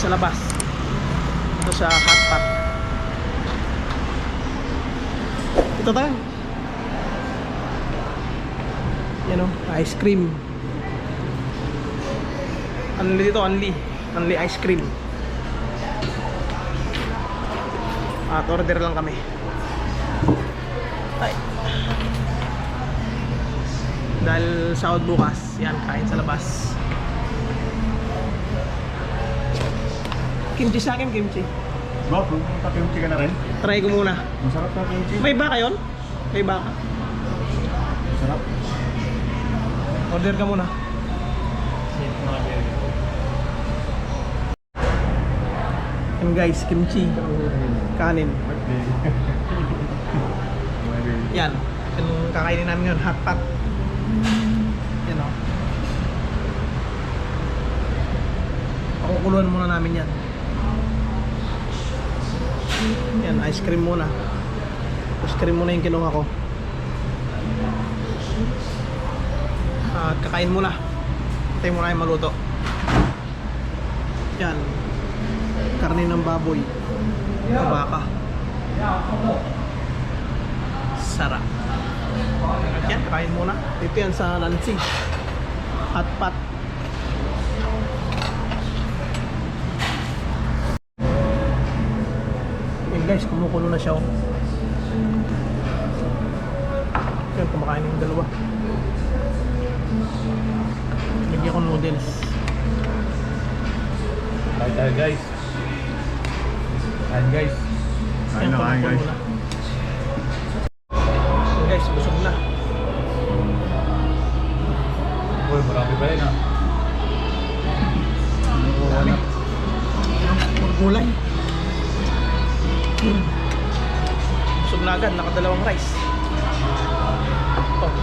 sa labas. Ito sa hot pot. Ito tayo. Yan o, ice cream. Unli dito, unli. Unli ice cream. At order lang kami. Ay. Dahil sahod bukas, yan, kain sa labas. Kimchi sa akin, kimchi. Ba, kakimchi ka na rin? Try ko muna. Masarap na kimchi. May baka yon? May baka. Masarap. Order ka muna. Yan guys, kimchi. Kanin. Yan. Yan yung kakainin namin yun, hot pot. Yan o. Pakukuluan muna namin yan. Yan, ice cream muna. Ice cream muna yung kinuha ko. At kakain muna. Tayo muna yung maluto. Yan. Karne ng baboy. O baka. Sarap. Yan, kakain muna. Ito yan sa Nancy. Hot pot. Guys, kumukulo na siya. oh. Yan, kumakain ng dalawa. Lagyan ko noodles. Kain tayo guys. Kain guys. Kain na kain guys. na. Guys, busog na. Uy, marami pa yun ah. Gulay. Na agad, nakadalawang rice. Oh.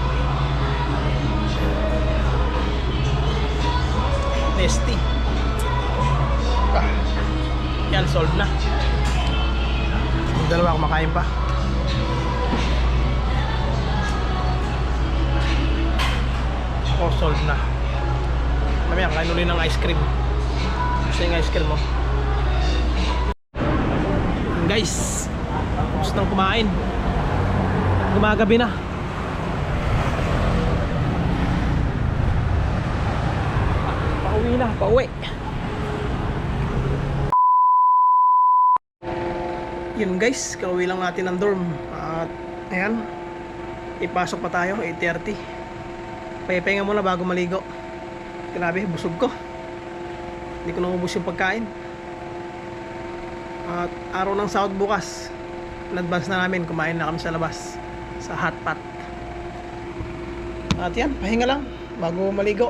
Nesty. Ah. Yan, solved na. Yung dalawa kumakain pa. Oh, solved na. Mamaya, kain uli ng ice cream. Gusto yung ice cream mo. Guys, gusto nang kumain. Gumagabi na. Pauwi na, pauwi. Yun guys, kauwi lang natin ng dorm. At ayan, ipasok pa tayo, 8.30. Pahipahinga muna bago maligo. Grabe, busog ko. Hindi ko naubos yung pagkain. At araw ng sahod bukas. In advance na namin, kumain na kami sa labas. Sa hot pot. At yan, pahinga lang bago maligo.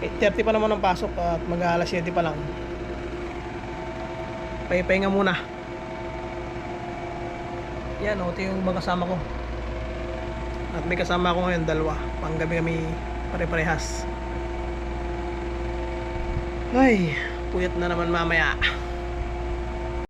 8.30 pa naman ang pasok at mag alas 7 pa lang. Pahipahinga muna. Yan, o, ito yung mga kasama ko. At may kasama ako ngayon, dalawa. Panggabi kami pare-parehas. Ay, puyat na naman mamaya.